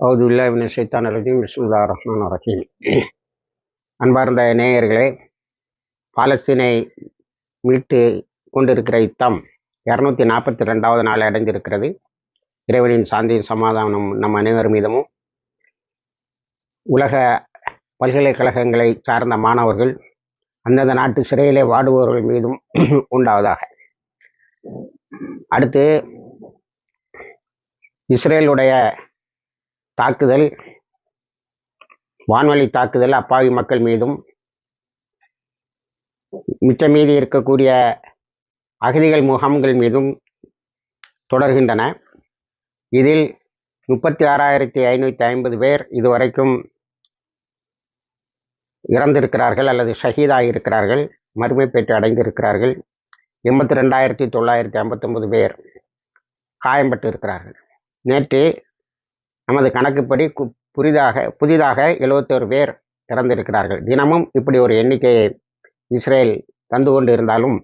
அவுதுல்லா இவனை சைத்தான் ரஜீம் விஸ்முல்லா ரஹ்மான் ரஹீம். அன்பார்ந்த நேயர்களே பாலஸ்தீனை மீட்டு கொண்டிருக்கிற யுத்தம் இரநூத்தி நாற்பத்தி ரெண்டாவது நாள் அடைந்திருக்கிறது. இறைவனின் சாந்தி சமாதானம் நம் அனைவர் மீதமும் உலக பல்கலைக்கழகங்களை சார்ந்த மாணவர்கள் அந்தந்த நாட்டு சிறையிலே வாடுபவர்கள் மீதும் உண்டாவதாக. அடுத்து இஸ்ரேலுடைய தாக்குதல் வான்வழி தாக்குதல் அப்பாவி மக்கள் மீதும் மிச்ச மீதி இருக்கக்கூடிய அகதிகள் முகாம்கள் மீதும் தொடர்கின்றன. இதில் முப்பத்தி ஆறாயிரத்தி ஐநூற்றி ஐம்பது பேர் இதுவரைக்கும் இறந்திருக்கிறார்கள் அல்லது ஷஹீதாகி இருக்கிறார்கள் மறுமை பெற்று அடைந்திருக்கிறார்கள். எண்பத்தி ரெண்டாயிரத்தி தொள்ளாயிரத்தி ஐம்பத்தொம்பது பேர் காயம்பட்டு இருக்கிறார்கள் நேற்று நமது கணக்குப்படி புதிதாக புதிதாக எழுபத்தோரு பேர் இறந்திருக்கிறார்கள் தினமும் இப்படி ஒரு எண்ணிக்கையை இஸ்ரேல் தந்து கொண்டு இருந்தாலும்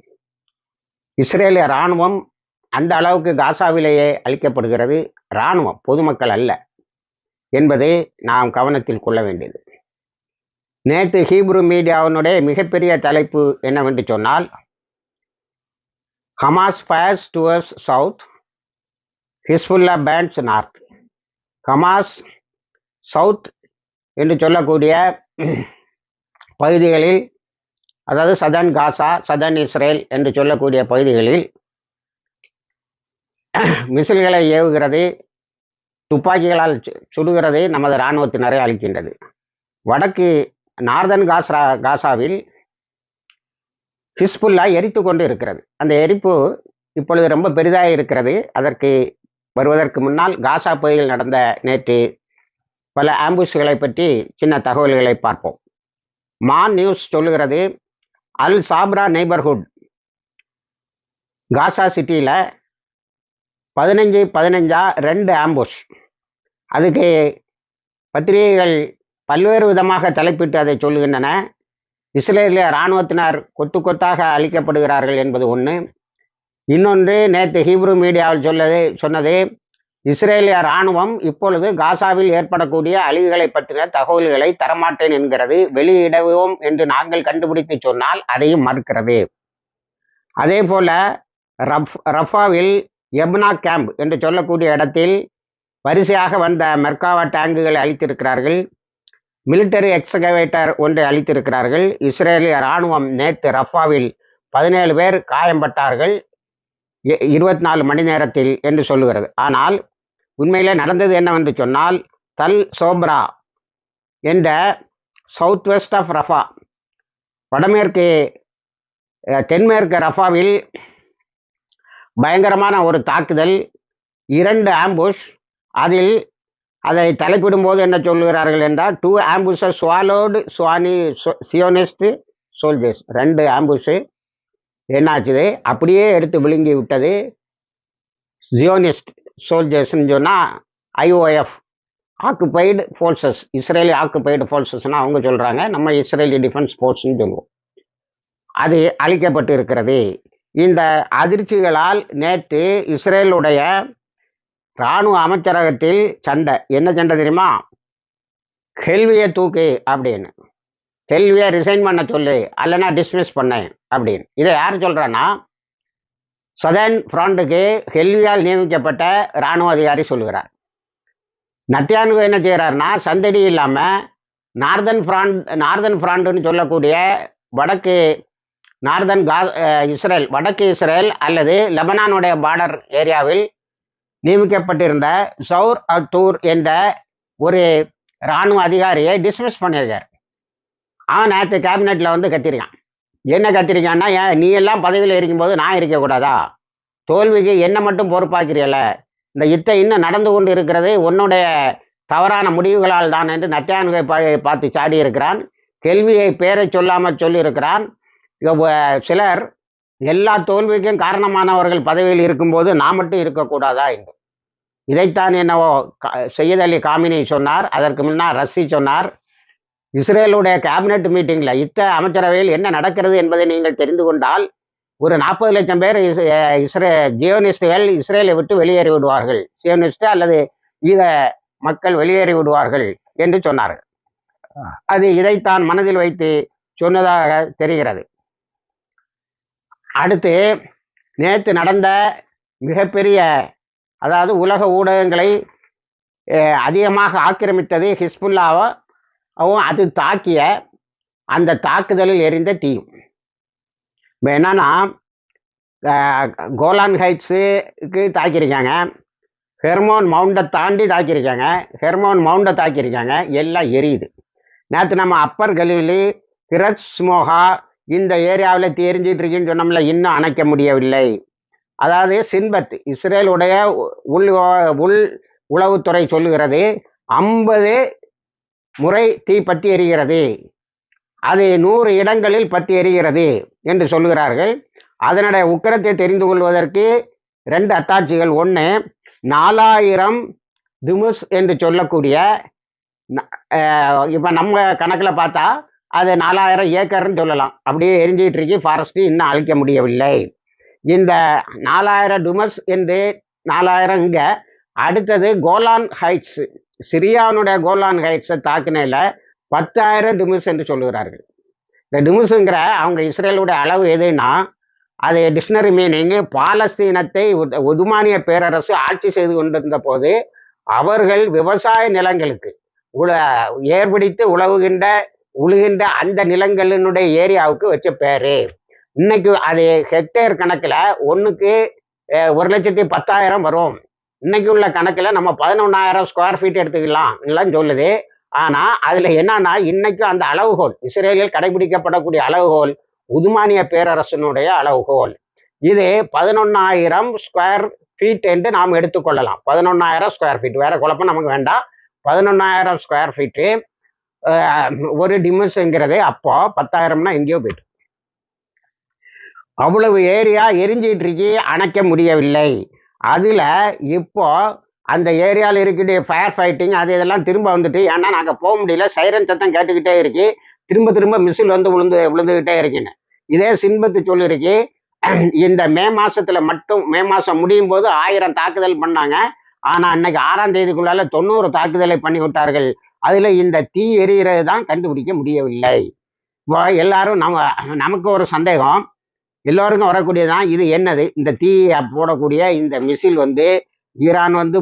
இஸ்ரேலிய இராணுவம் அந்த அளவுக்கு காசாவிலேயே அளிக்கப்படுகிறது இராணுவம் பொதுமக்கள் அல்ல என்பதை நாம் கவனத்தில் கொள்ள வேண்டியது. நேற்று ஹீப்ரு மீடியாவினுடைய மிகப்பெரிய தலைப்பு என்னவென்று சொன்னால் Hamas fires towards south Hezbollah pounds north. Hamas south என்று சொல்லக்கூடிய பகுதிகளில் அதாவது சதன் காசா சதன் இஸ்ரேல் என்று சொல்லக்கூடிய பகுதிகளில் மிசில்களை ஏவுகிறது துப்பாக்கிகளால் சுடுகிறது நமது இராணுவத்தினரை அளிக்கின்றது வடக்கு நார்தன் காசா காசாவில் ஹிஸ்புல்லா எரித்து கொண்டு இருக்கிறது. அந்த எரிப்பு இப்பொழுது ரொம்ப பெரிதாக இருக்கிறது. அதற்கு வருவதற்கு முன்னால் காசா பகுதியில் நடந்த நேற்று பல ஆம்புஷ்களை பற்றி சின்ன தகவல்களை பார்ப்போம். மான் நியூஸ் சொல்லுகிறது அல் சாப்ரா நெய்பர்ஹுட் காசா சிட்டியில் பதினஞ்சு பதினஞ்சா ரெண்டு ஆம்புஷ். அதுக்கு பத்திரிகைகள் பல்வேறு விதமாக தலைப்பிட்டு அதை சொல்லுகின்றன. இஸ்ரேலிய இராணுவத்தினர் கொத்து கொத்தாக அழிக்கப்படுகிறார்கள் என்பது ஒன்று இன்னொன்று நேற்று ஹீப்ரு மீடியாவில் சொல்லது சொன்னது இஸ்ரேலிய இராணுவம் இப்பொழுது காசாவில் ஏற்படக்கூடிய அழிவுகளை பற்றின தகவல்களை தரமாட்டேன் என்கிறது வெளியிடவும் என்று நாங்கள் கண்டுபிடித்து சொன்னால் அதையும் மறுக்கிறது. அதே போல ரஃப் ரஃபாவில் எப்னா கேம்ப் என்று சொல்லக்கூடிய இடத்தில் வரிசையாக வந்த மெர்காவா டேங்குகளை அளித்திருக்கிறார்கள் மிலிட்டரி எக்ஸகவேட்டர் ஒன்றை அளித்திருக்கிறார்கள் இஸ்ரேலிய இராணுவம் நேற்று ரஃபாவில் பதினேழு பேர் காயம்பட்டார்கள். இருபத்தி நாலு மணி நேரத்தில் என்று சொல்லுகிறது. ஆனால் உண்மையிலே நடந்தது என்னவென்று சொன்னால் தல் சோப்ரா என்ற சவுத் வெஸ்ட் ஆஃப் ரஃபா வடமேற்கு தென்மேற்கு ரஃபாவில் பயங்கரமான ஒரு தாக்குதல் இரண்டு ஆம்புஷ் அதில் அதை தலைப்பிடும்போது என்ன சொல்கிறார்கள் என்றால் டூ ஆம்புஷஸ் ஸ்வாலோடு சுவானி சியோனிஸ்ட் சோல்ஜர்ஸ் ரெண்டு ஆம்புஷு என்னாச்சுது? அப்படியே எடுத்து விழுங்கி விட்டது. ஜியோனிஸ்ட் சோல்ஜர்ஸ்ன்னு சொன்னால் IOF occupied forces Israeli occupied ஃபோர்ஸஸ்னால் அவங்க சொல்கிறாங்க நம்ம இஸ்ரேலி டிஃபென்ஸ் ஃபோர்ஸ்னு சொல்லுவோம். அது அழிக்கப்பட்டு இருக்கிறது. இந்த அதிர்ச்சிகளால் நேற்று இஸ்ரேலுடைய இராணுவ அமைச்சரகத்தில் சண்டை. என்ன சண்டை தெரியுமா? கேள்வியை தூக்கு அப்படின்னு. செல்வியை ரிசைன் பண்ண சொல்லு அல்லனா டிஸ்மிஸ் பண்ணேன் அப்படின்னு. இதை யார் சொல்கிறான்னா சதர்ன் ஃப்ரண்ட்டுக்கு ஹெல்வியால் நியமிக்கப்பட்ட இராணுவ அதிகாரி சொல்லுகிறார். நத்தியானுக்கு என்ன செய்கிறாருன்னா சந்தடி இல்லாமல் நார்தன் ஃப்ராண்ட் நார்தன் ஃப்ராண்டுன்னு சொல்லக்கூடிய வடக்கு நார்தன் கா இஸ்ரேல் வடக்கு இஸ்ரேல் அல்லது லெபனானுடைய பார்டர் ஏரியாவில் நியமிக்கப்பட்டிருந்த சவுர் அத்தூர் என்ற ஒரு இராணுவ அதிகாரியை டிஸ்மிஸ் பண்ணியிருக்கார். அவன் நேற்று கேபினெட்டில் வந்து கத்திருக்கான். என்ன கத்திரிக்கான்னா ஏன் நீ எல்லாம் பதவியில் இருக்கும்போது நான் இருக்கக்கூடாதா? தோல்விக்கு என்ன மட்டும் பொறுப்பாக்கிறீல இந்த யுத்தம் இன்னும் நடந்து கொண்டு இருக்கிறது. உன்னுடைய தவறான முடிவுகளால் தான் என்று நத்தியானுகை பார்த்து சாடி இருக்கிறான். கேள்வியை பேரை சொல்லாமல் சொல்லியிருக்கிறான். சிலர் எல்லா தோல்விக்கும் காரணமானவர்கள் பதவியில் இருக்கும்போது நான் மட்டும் இருக்கக்கூடாதா? என்று. இதைத்தான் என்னவோ செய்யத் காமினி சொன்னார். அதற்கு முன்னால் ரஷ்சி சொன்னார். இஸ்ரேலுடைய கேபினெட் மீட்டிங்கில் இத்த அமைச்சரவையில் என்ன நடக்கிறது என்பதை நீங்கள் தெரிந்து கொண்டால் ஒரு நாற்பது லட்சம் பேர் இஸ்ரே ஜியோனிஸ்டுகள் இஸ்ரேலை விட்டு வெளியேறி விடுவார்கள். ஜியோனிஸ்ட் அல்லது ஈழ மக்கள் வெளியேறி விடுவார்கள் என்று சொன்னார்கள். அது இதைத்தான் மனதில் வைத்து சொன்னதாக தெரிகிறது. அடுத்து நேற்று நடந்த மிகப்பெரிய அதாவது உலக ஊடகங்களை அதிகமாக ஆக்கிரமித்தது ஹிஸ்புல்லாவும் அது தாக்கிய அந்த தாக்குதலில் எரிந்த தீயும். இப்போ என்னன்னா கோலான் ஹைட்ஸுக்கு தாக்கியிருக்காங்க. ஹெர்மோன் மவுண்டை தாண்டி தாக்கியிருக்காங்க. ஹெர்மோன் மவுண்டை தாக்கியிருக்காங்க. எல்லாம் எரியுது. நேற்று நம்ம அப்பர் கலீலி கிரஸ்மோகா இந்த ஏரியாவில் தெரிஞ்சிட்டு இருக்குன்னு சொன்னோம்ல இன்னும் அணைக்க முடியவில்லை. அதாவது சின்பத் இஸ்ரேலுடைய உள் உள் உளவுத்துறை சொல்லுகிறது ஐம்பது முறை தீ பற்றி எரிகிறது. அது நூறு இடங்களில் பற்றி எரிகிறது என்று சொல்லுகிறார்கள். அதனுடைய உக்கிரத்தை தெரிந்து கொள்வதற்கு ரெண்டு அத்தாட்சிகள். ஒன்று நாலாயிரம் திமுஸ் என்று சொல்லக்கூடிய இப்போ நம்ம கணக்கில் பார்த்தா அது நாலாயிரம் ஏக்கர்னு சொல்லலாம். அப்படியே எரிஞ்சிட்டு இருக்கு. ஃபாரஸ்ட்டு இன்னும் அழிக்க முடியவில்லை. இந்த நாலாயிரம் டுமஸ் என்று நாலாயிரம் இங்கே. அடுத்தது கோலான் ஹைட்ஸ். சிரியானுடைய கோலான் ஹைட்ஸை தாக்குனையில் பத்தாயிரம் டிமிஸ் என்று சொல்லுகிறார்கள். இந்த டிமிஸுங்கிற அவங்க இஸ்ரேலுடைய அளவு எதுன்னா அது டிக்ஷனரி மீனிங் பாலஸ்தீனத்தை உத்- உதுமானிய பேரரசு ஆட்சி செய்து கொண்டிருந்த போது அவர்கள் விவசாய நிலங்களுக்கு உல ஏர்பிடித்து உழவுகின்ற உழுகின்ற அந்த நிலங்களினுடைய ஏரியாவுக்கு வச்ச பேரு. இன்னைக்கு அது ஹெக்டேர் கணக்கில் ஒன்றுக்கு ஒரு லட்சத்தி பத்தாயிரம் வரும். இன்னைக்கு உள்ள கணக்கில் நம்ம பதினொன்றாயிரம் ஸ்கொயர் ஃபீட் எடுத்துக்கலாம் எல்லாம் சொல்லுது. ஆனால் அதில் என்னன்னா இன்னைக்கும் அந்த அளவுகோல் இஸ்ரேலில் கடைபிடிக்கப்படக்கூடிய அளவுகோல் உதுமானிய பேரரசனுடைய அளவுகோல். இது பதினொன்னாயிரம் ஸ்கொயர் ஃபீட் என்று நாம் எடுத்துக்கொள்ளலாம். பதினொன்னாயிரம் ஸ்கொயர் ஃபீட் வேற குழப்பம் நமக்கு வேண்டாம். பதினொன்னாயிரம் ஸ்கொயர் ஃபீட்டு ஒரு டிமிஸ்ங்கிறது அப்போ பத்தாயிரம்னா எங்கேயோ போயிட்டு. அவ்வளவு ஏரியா எரிஞ்சிட்டு இருக்கு அணைக்க முடியவில்லை. அதில் இப்போ அந்த ஏரியாவில் இருக்கக்கூடிய ஃபயர் ஃபைட்டிங் அது இதெல்லாம் திரும்ப வந்துட்டு ஏன்னா நாங்கள் போக முடியல சைரன் சத்தம் கேட்டுக்கிட்டே இருக்கு. திரும்ப திரும்ப மிசில் வந்து விழுந்து விழுந்துக்கிட்டே இருக்குன்னு. இதே சின்பத்து சொல்லிருக்கு இந்த மே மாசத்துல மட்டும் மே மாசம் முடியும் போது ஆயிரம் தாக்குதல் பண்ணாங்க. ஆனா அன்னைக்கு ஆறாம் தேதிக்குள்ளால தொண்ணூறு தாக்குதலை பண்ணி விட்டார்கள். அதுல இந்த தீ எரிகிறது தான் கண்டுபிடிக்க முடியவில்லை. இப்போ எல்லாரும் நம்ம நமக்கு ஒரு சந்தேகம். எல்லோருக்கும் வரக்கூடியதான் இது என்னது? இந்த தீ போடக்கூடிய இந்த மிசில் வந்து ஈரான் வந்து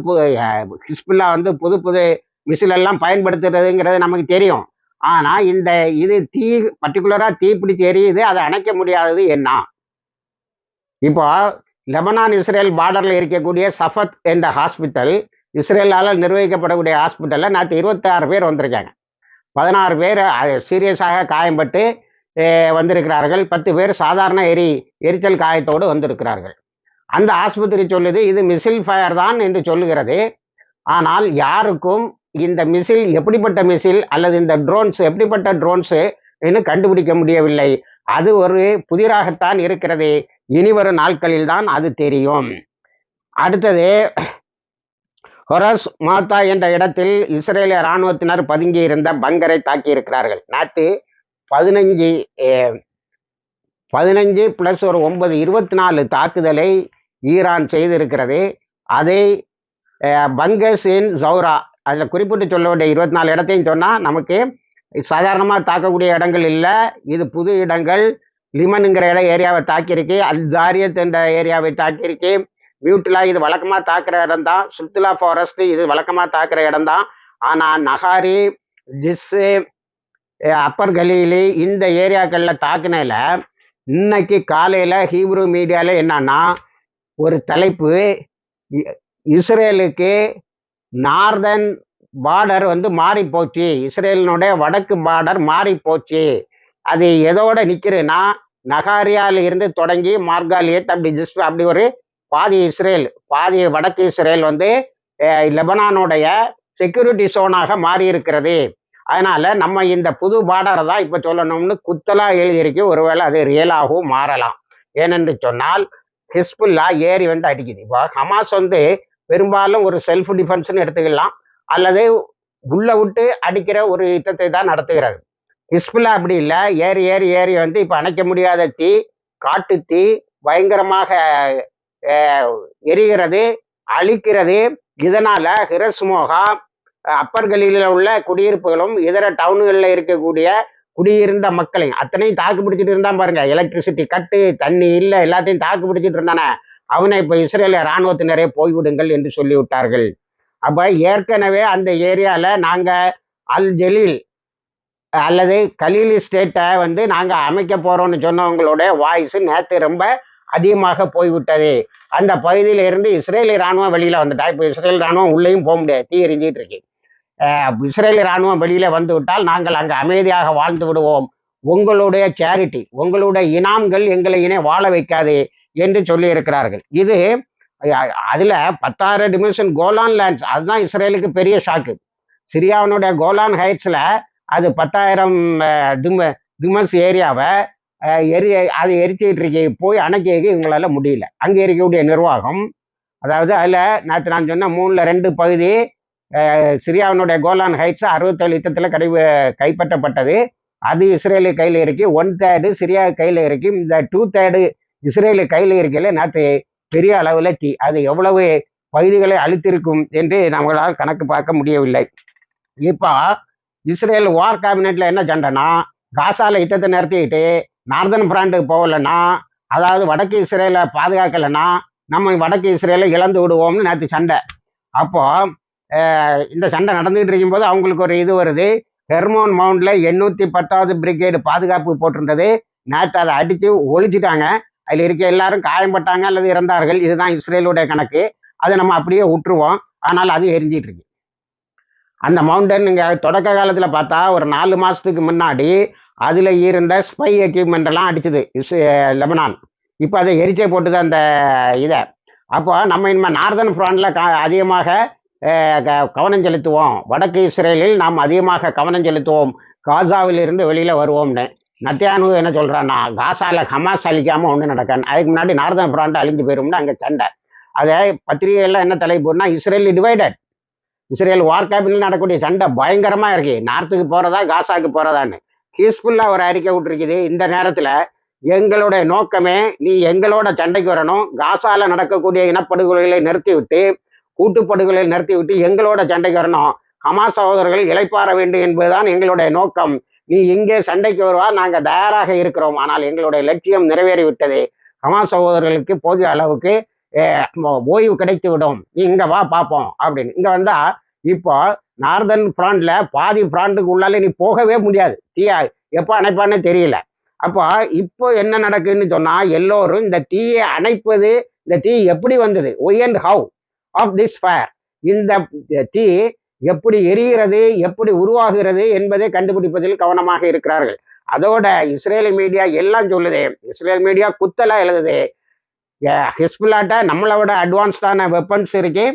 ஹிஸ்புல்லா வந்து புது புது மிசில் எல்லாம் பயன்படுத்துறதுங்கிறது நமக்கு தெரியும். ஆனா இந்த இது தீ பர்டிகுலரா தீ பிடிச்சி எரியுது அதை அணைக்க முடியாதது என்ன? இப்போ லெபனான் இஸ்ரேல் பார்டர்ல இருக்கக்கூடிய சஃபத் என்ற ஹாஸ்பிட்டல் இஸ்ரேலால் நிர்வகிக்கப்படக்கூடிய ஹாஸ்பிட்டல்ல நேற்று இருபத்தாறு பேர் வந்திருக்காங்க. பதினாறு பேர் சீரியஸாக காயம்பட்டு வந்திருக்கிறார்கள். பத்து பேர் சாதாரண எரி எரிச்சல் காயத்தோடு வந்திருக்கிறார்கள். அந்த ஆஸ்பத்திரி சொல்லுது இது மிசில் ஃபயர் தான் என்று சொல்லுகிறது. ஆனால் யாருக்கும் இந்த மிசில் எப்படிப்பட்ட மிசில் அல்லது இந்த ட்ரோன்ஸ் எப்படிப்பட்ட ட்ரோன்ஸு என்று கண்டுபிடிக்க முடியவில்லை. அது ஒரு புதிராகத்தான் இருக்கிறது. இனி வரும் நாட்களில் தான் அது தெரியும். அடுத்தது ஹொரஸ் மாத்தா என்ற இடத்தில் இஸ்ரேலிய இராணுவத்தினர் பதுங்கி இருந்த பங்கரை தாக்கியிருக்கிறார்கள். நேற்று பதினஞ்சு பதினஞ்சு ப்ளஸ் ஒரு ஒன்பது இருபத்தி நாலு தாக்குதலை ஈரான் செய்திருக்கிறது. அதை பங்கசின் ஜௌரா. அதில் குறிப்பிட்டு சொல்ல வேண்டிய இருபத்தி நாலு இடத்தையும் சொன்னால் நமக்கு சாதாரணமாக தாக்கக்கூடிய இடங்கள் இல்லை. இது புது இடங்கள். லிமனுங்கிற இடம் ஏரியாவை தாக்கியிருக்கு. அல் ஜாரியத் என்ற ஏரியாவை தாக்கியிருக்கு. மியூட்டிலா இது வழக்கமாக தாக்குற இடம் தான் சுத்துலா ஃபாரஸ்ட் இது வழக்கமாக தாக்குற இடம் தான் ஆனால் நகாரி ஜிஸ்ஸு அப்பர் கலீலி இந்த ஏரியாக்களில் தாக்குனதில் இன்னைக்கு காலையில் ஹீப்ரு மீடியாவில் என்னன்னா ஒரு தலைப்பு இ- இஸ்ரேலுக்கு நார்தன் பார்டர் வந்து மாறி போச்சு இஸ்ரேலினுடைய வடக்கு பார்டர் மாறி போச்சு அது எதோட நிற்கிறேன்னா நகாரியால இருந்து தொடங்கி மார்காலியத் அப்படி ஜிஸ் அப்படி ஒரு பாதி இஸ்ரேல் பாதி வடக்கு இஸ்ரேல் வந்து லெபனானுடைய செக்யூரிட்டி சோனாக மாறி இருக்கிறது அதனால நம்ம இந்த புது பார்டரை தான் இப்போ சொல்லணும்னு குத்தலாக எழுதியிருக்கு. ஒருவேளை அது ரியலாகவும் மாறலாம். ஏனென்று சொன்னால் ஹிஸ்புல்லா ஏறி வந்து அடிக்குது. இப்போ ஹமாஸ் வந்து பெரும்பாலும் ஒரு செல்ஃப் டிஃபென்ஸ்னு எடுத்துக்கலாம். அல்லது உள்ள விட்டு அடிக்கிற ஒரு யுத்தத்தை தான் நடத்துகிறது. ஹிஸ்புல்லா அப்படி இல்லை. ஏறி ஏறி ஏறி வந்து இப்போ அணைக்க முடியாத தீ காட்டு தீ பயங்கரமாக எரிகிறது அழிக்கிறது. இதனால ஹிரஸ்மோகா அப்பர் கலியில உள்ள குடியிருப்புகளும் இதர டவுன்களில் இருக்கக்கூடிய குடியிருந்த மக்களையும் அத்தனையும் தாக்கு பிடிச்சிட்டு இருந்தான் பாருங்க. எலக்ட்ரிசிட்டி கட்டு தண்ணி இல்லை எல்லாத்தையும் தாக்கு பிடிச்சிட்டு இருந்தானே. அவனை இப்போ இஸ்ரேல இராணுவத்தினரே போய்விடுங்கள் என்று சொல்லிவிட்டார்கள். அப்போ ஏற்கனவே அந்த ஏரியாவில் நாங்கள் அல் ஜலீல் அல்லது கலீலி ஸ்டேட்டை வந்து நாங்கள் அமைக்க போகிறோம்னு சொன்னவங்களுடைய வாய்ஸ் நேற்று ரொம்ப அதிகமாக போய்விட்டது. அந்த பகுதியில இருந்து இஸ்ரேலி ராணுவம் வெளியில் வந்துட்டா. இப்போ இஸ்ரேல் ராணுவம் உள்ளேயும் போக முடியாது. தீ எரிஞ்சிட்டு இருக்கு. இஸ்ரேலி ராணுவம் வெளியில் வந்து விட்டால் நாங்கள் அங்கே அமைதியாக வாழ்ந்து விடுவோம். உங்களுடைய சேரிட்டி உங்களுடைய இனாம்கள் எங்களை இனே வாழ வைக்காது என்று சொல்லியிருக்கிறார்கள். இது அதில் பத்தாயிரம் டிமிஷன் கோலான் லேண்ட்ஸ் அதுதான் இஸ்ரேலுக்கு பெரிய ஷாக்கு சிரியாவினுடைய கோலான் ஹைட்ஸில் அது பத்தாயிரம் அஹ், திம திமஸ் ஏரியாவை எரி அது எரிச்சிட்டு இருக்கு போய் அணைக்க இவங்களால முடியல. அங்கே இருக்கக்கூடிய நிர்வாகம் அதாவது அதில் நேற்று நான் சொன்ன மூணில் ரெண்டு பகுதி சிரியாவினுடைய கோலான் ஹைட்ஸ் அறுபத்தேழு யுத்தத்தில் கடை கைப்பற்றப்பட்டது. அது இஸ்ரேலு கையில் இருக்கு ஒன் தேர்டு சிரியா கையில் இருக்கு இந்த டூ தேர்டு இஸ்ரேலு கையில் இருக்கையில் நேற்று பெரிய அளவில் தீ அது எவ்வளவு பகுதிகளை அழித்திருக்கும் என்று நம்மளால் கணக்கு பார்க்க முடியவில்லை. இப்போ இஸ்ரேல் வார் கேபினெட்டில் என்ன சண்டைனா காசால யுத்தத்தை நிறுத்திக்கிட்டு நார்தன் பிராண்டுக்கு போகலைன்னா அதாவது வடக்கு இஸ்ரேலை பாதுகாக்கலைன்னா நம்ம வடக்கு இஸ்ரேலை இழந்து விடுவோம்னு நேற்று சண்டை. அப்போ இந்த சண்டை நடந்துகிட்டு இருக்கும்போது அவங்களுக்கு ஒரு இது வருது. ஹெர்மோன் மவுண்டில் எண்ணூற்றி பத்தாவது பிரிகேடு பாதுகாப்பு போட்டிருந்தது. நேற்று அதை அடித்து ஒழிச்சிட்டாங்க. அதில் இருக்க எல்லாரும் காயம்பட்டாங்க அல்லது இறந்தார்கள். இதுதான் இஸ்ரேலுடைய கணக்கு. அதை நம்ம அப்படியே விட்டுருவோம் ஆனால் அது எரிஞ்சிட்டு இருக்கு. அந்த மவுண்டன் நீங்க தொடக்க காலத்தில் பார்த்தா ஒரு நாலு மாதத்துக்கு முன்னாடி அதில் இருந்த ஸ்பை எக்யூப்மெண்ட் எல்லாம் அடிச்சது. இஸ்- லெபனான். இப்போ அதை எரிச்சே போட்டுது அந்த இதை. அப்போ நம்ம இனிமேல் நார்தன் ஃப்ராண்டில் க அதிகமாக க- கவனம் செலுத்துவோம். வடக்கு இஸ்ரேலில் நாம் அதிகமாக கவனம் செலுத்துவோம். காசாவிலிருந்து வெளியில் வருவோம்னு. நத்தியானு என்ன சொல்கிறான்னா காசாவில் ஹமாஸ் அழிக்காமல் ஒன்றும் நடக்காது. அதுக்கு முன்னாடி நார்தன் ஃப்ராண்ட் அழிஞ்சு போயிரும்னு அங்கே சண்டை. அதை பத்திரிகையில் என்ன தலைப்புனா இஸ்ரேல் டிவைடட் இஸ்ரேல் வார் கேபினில் நடக்கக்கூடிய சண்டை பயங்கரமாக இருக்கு. நார்த்துக்கு போகிறதா காசாவுக்கு போகிறதான்னு பீஸ்ஃபுல்லாக ஒரு அறிக்கை விட்டுருக்குது. இந்த நேரத்தில் எங்களுடைய நோக்கமே நீ எங்களோட சண்டைக்கு வரணும். காசால நடக்கக்கூடிய இனப்படுகொலைகளை நிறுத்திவிட்டு கூட்டுப்படுகொலை நிறுத்திவிட்டு எங்களோட சண்டைக்கு வரணும். ஹமாஸ் சகோதரர்கள் இழைப்பாற வேண்டும் என்பதுதான் எங்களுடைய நோக்கம். நீ இங்கே சண்டைக்கு வருவா நாங்கள் தயாராக இருக்கிறோம். ஆனால் எங்களுடைய லட்சியம் நிறைவேறிவிட்டது. ஹமாஸ் சகோதரர்களுக்கு போதிய அளவுக்கு ஓய்வு கிடைத்து விடும் நீ இங்க வா பார்ப்போம் அப்படின்னு. இங்க வந்தா இப்போ நார்தன் ஃப்ராண்டில் பாதி ஃப்ராண்டுக்கு உள்ளால நீ போகவே முடியாது. தீயா எப்போ அணைப்பான்னு தெரியல. அப்போ இப்போ என்ன நடக்குன்னு சொன்னா எல்லோரும் இந்த தீயை அணைப்பது இந்த தீ எப்படி வந்தது? Why and how of this fire இந்த தீ எப்படி எரிகிறது எப்படி உருவாகிறது என்பதை கண்டுபிடிப்பதில் கவனமாக இருக்கிறார்கள். அதோட இஸ்ரேல் மீடியா எல்லாம் சொல்லுது இஸ்ரேல் மீடியா குத்தலா எழுதுது. ஹிஸ்புல்லாட்ட நம்மளை விட அட்வான்ஸ்டான வெப்பன்ஸ் இருக்கு.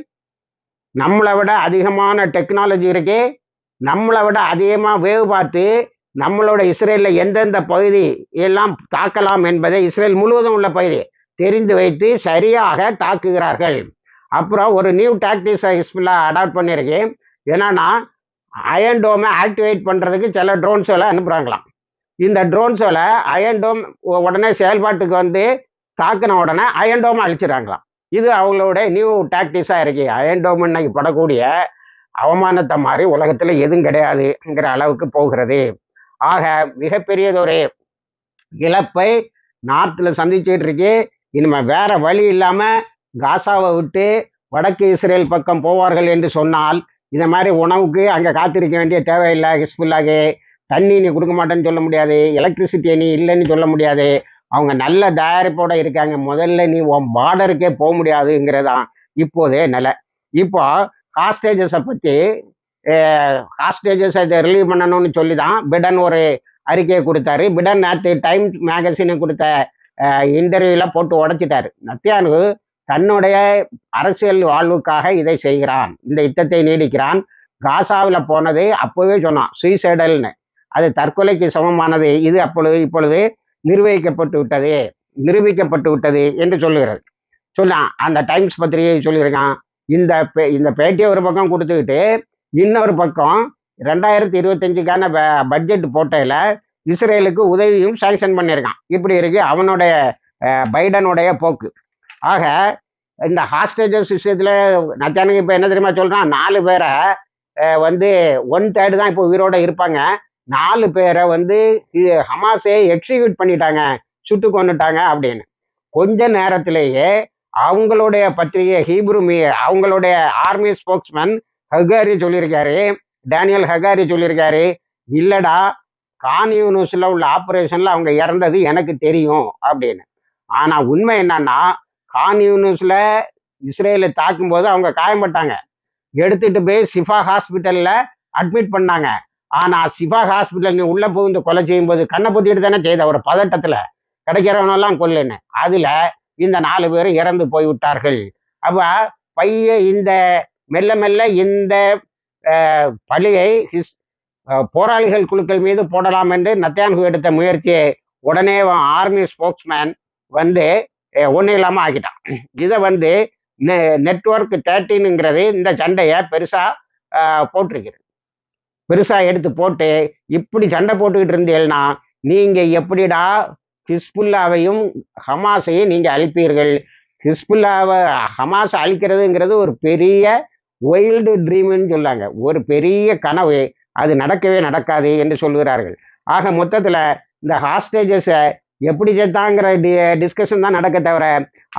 நம்மளை விட அதிகமான டெக்னாலஜி இருக்கு. நம்மளை விட அதிகமாக வேவு பார்த்து நம்மளோட இஸ்ரேலில் எந்தெந்த பகுதி எல்லாம் தாக்கலாம் என்பதை இஸ்ரேல் முழுவதும் உள்ள பகுதி தெரிந்து வைத்து சரியாக தாக்குகிறார்கள். அப்புறம் ஒரு நியூ டாக்டிக்ஸை ஹிஸ்புல்லா அடாப்ட் பண்ணியிருக்கேன். என்னன்னா அயன் டோமை ஆக்டிவேட் பண்ணுறதுக்கு சில ட்ரோன்ஸ் எல்லாம் அனுப்புகிறாங்களாம் இந்த ட்ரோன்ஸோலை அயன் டோம் உடனே செயல்பாட்டுக்கு வந்து தாக்குன உடனே அயன் டோமை அழிச்சிடுறாங்களாம். இது அவங்களோட நியூ டாக்டிஸாக இருக்கு. அயன்டோம் இன்னைக்கு படக்கூடிய அவமானத்தை மாதிரி உலகத்தில் எதுவும் கிடையாதுங்கிற அளவுக்கு போகிறது. ஆக மிகப்பெரியதொரு இழப்பை நார்த்தில் சந்திச்சுட்டு இருக்கு. இனிமே வேற வழி இல்லாமல் காசாவை விட்டு வடக்கு இஸ்ரேல் பக்கம் போவார்கள் என்று சொன்னால் இந்த மாதிரி உணவுக்கு அங்கே காத்திருக்க வேண்டிய தேவையில்லை ஹிஸ்புல்லாக்கு தண்ணி நீ கொடுக்க மாட்டேன்னு சொல்ல முடியாது எலக்ட்ரிசிட்டி நீ இல்லைன்னு சொல்ல முடியாது. அவங்க நல்ல தயாரிப்போட இருக்காங்க. முதல்ல நீ உன் பார்டருக்கே போக முடியாதுங்கிறதான் இப்போதே நிலை. இப்போ ஹாஸ்டேஜஸை பற்றி ஹாஸ்டேஜஸை ரிலீவ் பண்ணணும்னு சொல்லி தான் பிடன் ஒரு அறிக்கையை கொடுத்தாரு. பிடன் நேற்று டைம் மேகசினை கொடுத்த இன்டர்வியூவில் போட்டு உடைச்சிட்டாரு. நத்தியானு தன்னுடைய அரசியல் வாழ்வுக்காக இதை செய்கிறான். இந்த யுத்தத்தை நீடிக்கிறான். காசாவில் போனது அப்போவே சொன்னான். சுயசைடல்னு அது தற்கொலைக்கு சமமானது. இது அப்பொழுது இப்பொழுது நிர்வகிக்கப்பட்டு விட்டது நிரூபிக்கப்பட்டு விட்டது என்று சொல்லுகிறது. சொன்னான் அந்த டைம்ஸ் பத்திரிகை சொல்லியிருக்கான். இந்த பே- இந்த பேட்டியை ஒரு பக்கம் கொடுத்துக்கிட்டு இன்னொரு பக்கம் ரெண்டாயிரத்தி இருபத்தஞ்சுக்கான பட்ஜெட் போட்டையில் இஸ்ரேலுக்கு உதவியும் சாங்ஷன் பண்ணியிருக்கான். இப்படி இருக்கு அவனுடைய பைடனுடைய போக்கு. ஆக இந்த ஹாஸ்டேஜஸ் விஷயத்தில் நத்தானுக்கு இப்போ என்ன தெரியுமா சொல்கிறான் நாலு பேரை வந்து ஒன் தேர்டு தான் இப்போ உயிரோட இருப்பாங்க. நாலு பேரை வந்து ஹமாஸே எக்ஸிக்யூட் பண்ணிட்டாங்க சுட்டு கொண்டுட்டாங்க அப்படின்னு. கொஞ்ச நேரத்திலேயே அவங்களுடைய பத்திரிகை ஹீப்ரு மீ அவங்களுடைய ஆர்மி ஸ்போக்ஸ்மேன் ஹகாரி சொல்லியிருக்காரு டேனியல் ஹகாரி சொல்லியிருக்காரு இல்லடா கான் யூனிவர்ஸில் உள்ள ஆப்ரேஷனில் அவங்க இறந்தது எனக்கு தெரியும் அப்படின்னு. ஆனால் உண்மை என்னன்னா கான் யூனிவர்ஸில் இஸ்ரேலை தாக்கும்போது அவங்க காயப்பட்டாங்க எடுத்துட்டு போய் சிஃபா ஹாஸ்பிட்டலில் அட்மிட் பண்ணாங்க. ஆனால் சிவா ஹாஸ்பிட்டல் நீ உள்ளே புகுந்து கொலை செய்யும்போது கண்ணை பொத்திட்டு தானே செய்த? ஒரு பதட்டத்தில். கிடைக்கிறவனெல்லாம் கொல்லுன்னு. அதில் இந்த நாலு பேரும் இறந்து போய் விட்டார்கள். அப்போ பைய இந்த மெல்ல மெல்ல இந்த பழியை ஹிஸ் போராளிகள் குழுக்கள் மீது போடலாம் என்று நத்தியான்கு எடுத்த முயற்சியை உடனே ஆர்மி ஸ்போக்ஸ்மேன் வந்து ஒன்றும் இல்லாமல் ஆக்கிட்டான். இதை வந்து நெ நெட்ஒர்க் தேர்ட்டினுங்கிறது இந்த சண்டையை பெருசாக போட்டிருக்கிறது. பெருசாக எடுத்து போட்டு இப்படி சண்டை போட்டுக்கிட்டு இருந்தீங்கன்னா நீங்கள் எப்படிடா ஹிஸ்புல்லாவையும் ஹமாஸையும் நீங்கள் அழிப்பீர்கள்? ஹிஸ்புல்லாவை ஹமாஸ் அழிக்கிறதுங்கிறது ஒரு பெரிய ஒயில்டு ட்ரீம்னு சொல்லாங்க ஒரு பெரிய கனவு. அது நடக்கவே நடக்காது என்று சொல்கிறார்கள் ஆக மொத்தத்தில் இந்த ஹாஸ்டேஜஸை எப்படி செத்தாங்கிற டி டிஸ்கஷன் தான் நடக்க தவிர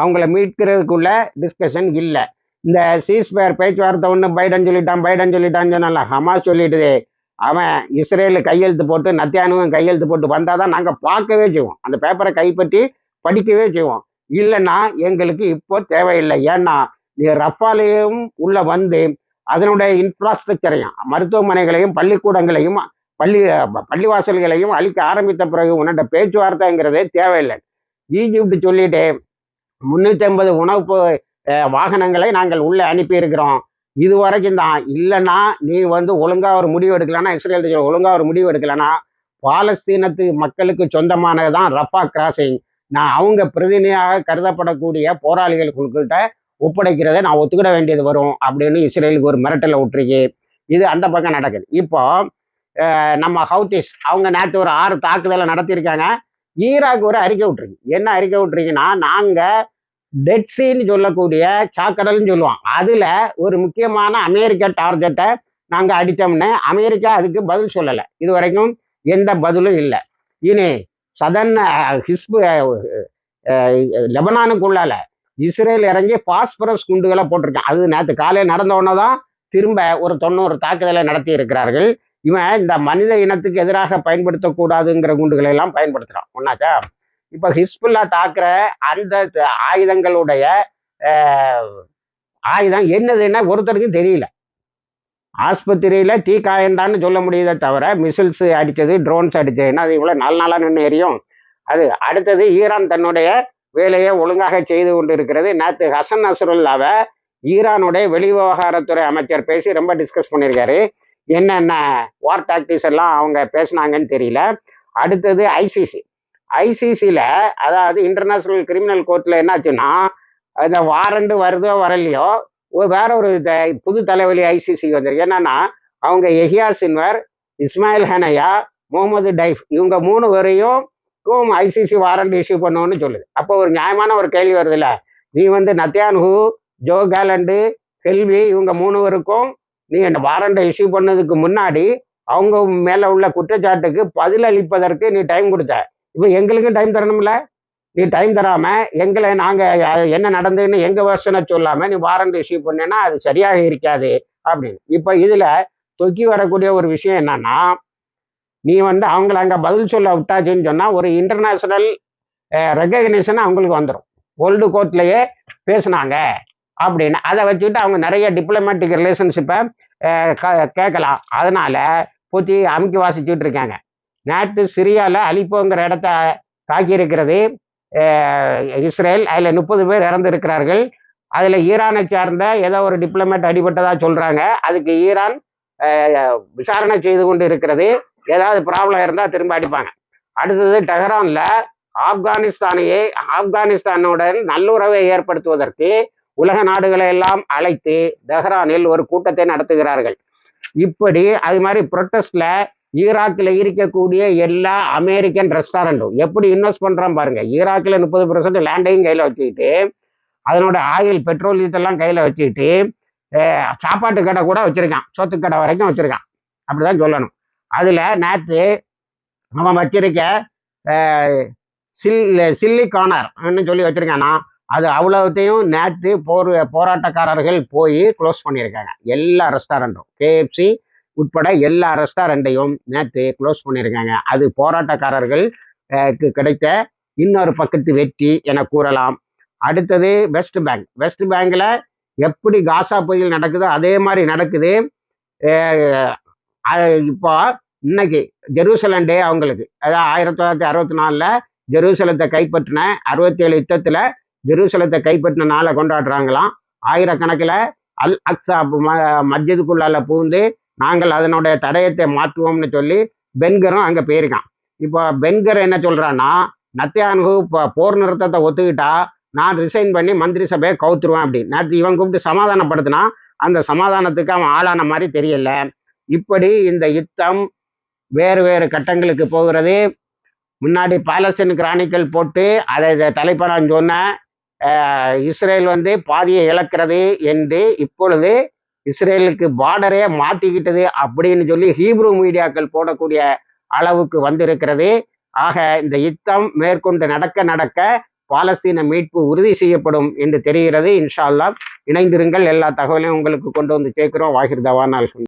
அவங்கள மீட்கிறதுக்குள்ள டிஸ்கஷன் இல்லை. இந்த சீஸ்பேர் பேச்சுவார்த்தை ஒன்று பைடன் சொல்லிட்டான் பைடன் சொல்லிட்டான்னு சொன்னால ஹமாஸ் சொல்லிட்டுது. அவன் இஸ்ரேலு கையெழுத்து போட்டு நத்தியானுவும் கையெழுத்து போட்டு வந்தால் தான் நாங்கள் பார்க்கவே செய்வோம். அந்த பேப்பரை கைப்பற்றி படிக்கவே செய்வோம். இல்லைன்னா எங்களுக்கு இப்போ தேவையில்லை. ஏன்னா நீ ரஃபாலையும் உள்ளே வந்து அதனுடைய இன்ஃப்ராஸ்ட்ரக்சரையும் மருத்துவமனைகளையும் பள்ளிக்கூடங்களையும் பள்ளி பள்ளிவாசல்களையும் அழிக்க ஆரம்பித்த பிறகு உன்னோட பேச்சுவார்த்தைங்கிறதே தேவையில்லை. ஈஜிப்ட் சொல்லிட்டு முந்நூற்றி ஐம்பது உணவு வாகனங்களை நாங்கள் உள்ளே அனுப்பியிருக்கிறோம். இது வரைக்கும் தான் இல்லைன்னா நீ வந்து ஒழுங்காக ஒரு முடிவு எடுக்கலன்னா இஸ்ரேல் ஒழுங்காக ஒரு முடிவு எடுக்கலன்னா பாலஸ்தீனத்து மக்களுக்கு சொந்தமானது தான் ரஃபா கிராசிங். நான் அவங்க பிரதிநிதியாக கருதப்படக்கூடிய போராளிகள் ஒப்படைக்கிறத ஒப்படைக்கிறதை நான் ஒத்துக்கிட வேண்டியது வரும் அப்படின்னு இஸ்ரேலுக்கு ஒரு மிரட்டலை விட்டுருக்கு. இது அந்த பக்கம் நடக்குது. இப்போ நம்ம ஹவுத்திஸ் அவங்க நேற்று ஒரு ஆறு தாக்குதலை நடத்தியிருக்காங்க. ஈராக் ஒரு அறிக்கை விட்டுருக்கு. என்ன அறிக்கை விட்டுருக்குன்னா நாங்கள் டெட்ஸின்னு சொல்லக்கூடிய சாக்கடல்னு சொல்லுவான் அதில் ஒரு முக்கியமான அமெரிக்க டார்கெட்டை நாங்கள் அடித்தோம்னு அமெரிக்கா அதுக்கு பதில் சொல்லலை. இது வரைக்கும் எந்த பதிலும் இல்லை. இனி சதன் ஹிஸ்பு லெபனானுக்குள்ளால இஸ்ரேல் இறங்கி பாஸ்பரஸ் குண்டுகளை போட்டிருக்கான். அது நேற்று காலையில் நடந்த உடனே தான் திரும்ப ஒரு தொண்ணூறு தாக்குதலை நடத்தி இருக்கிறார்கள். இவன் இந்த மனித இனத்துக்கு எதிராக பயன்படுத்தக்கூடாதுங்கிற குண்டுகளை எல்லாம் பயன்படுத்துகிறான் ஒன்னாச்சா இப்போ ஹிஸ்புல்லா தாக்குற அந்த ஆயுதங்களுடைய ஆயுதம் என்னதுன்னா ஒருத்தருக்கும் தெரியல. ஆஸ்பத்திரியில் தீ காயந்தான்னு சொல்ல முடியுதே தவிர மிசில்ஸ் அடித்தது ட்ரோன்ஸ் அடித்ததுன்னா அது இவ்வளோ நாலு நாளாக நின்று எரியும். அது அடுத்தது ஈரான் தன்னுடைய வேலையை ஒழுங்காக செய்து கொண்டு இருக்கிறது நேற்று ஹசன் நசருல்லாவை ஈரானுடைய வெளிவிவகாரத்துறை அமைச்சர் பேசி ரொம்ப டிஸ்கஸ் பண்ணியிருக்காரு. என்னென்ன வார் டாக்டிக்ஸ் எல்லாம் அவங்க பேசுனாங்கன்னு தெரியல. அடுத்தது ஐசிசி. ஐசிசியில் அதாவது இன்டர்நேஷ்னல் கிரிமினல் கோர்ட்டில் என்னாச்சுன்னா அந்த வாரண்டு வருதோ வரலையோ வேற ஒரு த- புது தலைவலி ஐசிசி வந்திருக்கு. என்னன்னா அவங்க Yahya Sinwar Ismail Haniyeh Mohammed Deif இவங்க மூணு வரையும் ஐசிசி வாரண்ட் இஷ்யூ பண்ணுவோம்னு சொல்லுது. அப்போ ஒரு நியாயமான ஒரு கேள்வி வருதுல்ல? நீ வந்து நத்தியான்ஹூ ஜோ கேலண்டு செல்வி இவங்க மூணு பேருக்கும் நீ அந்த வாரண்டை இஷ்யூ பண்ணதுக்கு முன்னாடி அவங்க மேலே உள்ள குற்றச்சாட்டுக்கு பதில் அளிப்பதற்கு நீ டைம் கொடுத்த. இப்போ எங்களுக்கும் டைம் தரணும்ல. நீ டைம் தராம எங்களை நாங்க என்ன நடந்ததுன்னு எங்க வருஷனை சொல்லாம நீ வாரண்ட் இஷ்யூ பண்ணேன்னா அது சரியாக இருக்காது அப்படின்னு. இப்போ இதுல தொக்கி வரக்கூடிய ஒரு விஷயம் என்னன்னா நீ வந்து அவங்கள அங்க பதில் சொல்ல விட்டாச்சுன்னு சொன்னா ஒரு இன்டர்நேஷனல் ரெக்கக்னேஷன் அவங்களுக்கு வந்துடும் வேர்ல்டு கோர்ட்லயே பேசுனாங்க அப்படின்னு. அதை வச்சுக்கிட்டு அவங்க நிறைய டிப்ளமேட்டிக் ரிலேஷன்ஷிப்பை கேட்கலாம். அதனால பூத்தி அமுக்கி வாசிச்சுட்டு இருக்காங்க. நேற்று சிரியாவில் அலிப்போங்கிற இடத்த தாக்கியிருக்கிறது இஸ்ரேல். அதில் முப்பது பேர் இறந்திருக்கிறார்கள். அதில் ஈரானை சார்ந்த ஏதோ ஒரு டிப்ளமேட் அடிபட்டதாக சொல்கிறாங்க அதுக்கு ஈரான் விசாரணை செய்து கொண்டு இருக்கிறது. ஏதாவது ப்ராப்ளம் இருந்தால் திரும்ப அடிப்பாங்க. அடுத்தது டெஹரானில் ஆப்கானிஸ்தானையே ஆப்கானிஸ்தானுடன் நல்லுறவை ஏற்படுத்துவதற்கு உலக நாடுகளை எல்லாம் அழைத்து தெஹ்ரானில் ஒரு கூட்டத்தை நடத்துகிறார்கள். இப்படி அது மாதிரி ப்ரொட்டஸ்ட்ல ஈராக்கில் இருக்கக்கூடிய எல்லா அமெரிக்கன் ரெஸ்டாரண்ட்டும் எப்படி இன்வெஸ்ட் பண்ணுறான் பாருங்க. ஈராக்கில் முப்பது பர்சன்ட் லேண்டையும் கையில் வச்சுக்கிட்டு அதனோட ஆயில் பெட்ரோல் இதெல்லாம் கையில் வச்சுக்கிட்டு சாப்பாட்டு கடை கூட வச்சுருக்கான். சோத்து கடை வரைக்கும் வச்சுருக்கான். அப்படி தான் சொல்லணும். அதில் நேற்று அவன் வச்சிருக்க சில் சில்லி கார்னர்னு சொல்லி வச்சுருக்கேன்னா அது அவ்வளோத்தையும் நேற்று போர் போராட்டக்காரர்கள் போய் க்ளோஸ் பண்ணியிருக்காங்க. எல்லா ரெஸ்டாரண்ட்டும் கேஎஃப்சி உட்பட எல்லா ரெஸ்டாரண்ட்டையும் நேற்று க்ளோஸ் பண்ணியிருக்காங்க. அது போராட்டக்காரர்கள் கிடைத்த இன்னொரு பக்கத்து வெற்றி என கூறலாம். அடுத்தது வெஸ்ட் பேங்க் வெஸ்ட் பேங்கில் எப்படி காசா புயல் நடக்குதோ அதே மாதிரி நடக்குது. இப்போ இன்னைக்கு ஜெருசலம் டே அவங்களுக்கு. அதாவது ஆயிரத்தி தொள்ளாயிரத்தி அறுபத்தி நாலில் ஜெருசலத்தை கைப்பற்றின அறுபத்தி ஏழு யுத்தத்தில் ஜெருசலத்தை கைப்பற்றின நாளை கொண்டாடுறாங்களாம். ஆயிரக்கணக்கில் அல் அக்ஸா ம- மஸ்ஜிதுக்குள்ளால பூந்து நாங்கள் அதனுடைய தடயத்தை மாற்றுவோம்னு சொல்லி பென்கரும் அங்கே போயிருக்கான். இப்போ பென்கர் என்ன சொல்கிறான்னா நத்தியானு இப்போ போர் நிறுத்தத்தை ஒத்துக்கிட்டா நான் ரிசைன் பண்ணி மந்திரி சபையை கவுத்துருவேன் அப்படி நேற்று இவன் கூப்பிட்டு சமாதானப்படுத்தினா அந்த சமாதானத்துக்கு அவன் ஆளான மாதிரி தெரியல. இப்படி இந்த யுத்தம் வேறு வேறு கட்டங்களுக்கு போகிறது. முன்னாடி பாலஸ்தீன் கிரானிக்கல் போட்டு அதை இதை சொன்ன இஸ்ரேல் வந்து பாதியை இழக்கிறது என்று இப்பொழுது இஸ்ரேலுக்கு பார்டரே மாட்டிக்கிட்டது அப்படின்னு சொல்லி ஹீப்ரு மீடியாக்கள் போடக்கூடிய அளவுக்கு வந்திருக்கிறது. ஆக இந்த யுத்தம் மேற்கொண்டு நடக்க நடக்க பாலஸ்தீன மீட்பு உறுதி செய்யப்படும் என்று தெரிகிறது. இன்ஷா அல்லாஹ் இணைந்திருங்கள். எல்லா தகவலையும் உங்களுக்கு கொண்டு வந்து சேர்க்கிறோம். வாகிர் தவானால்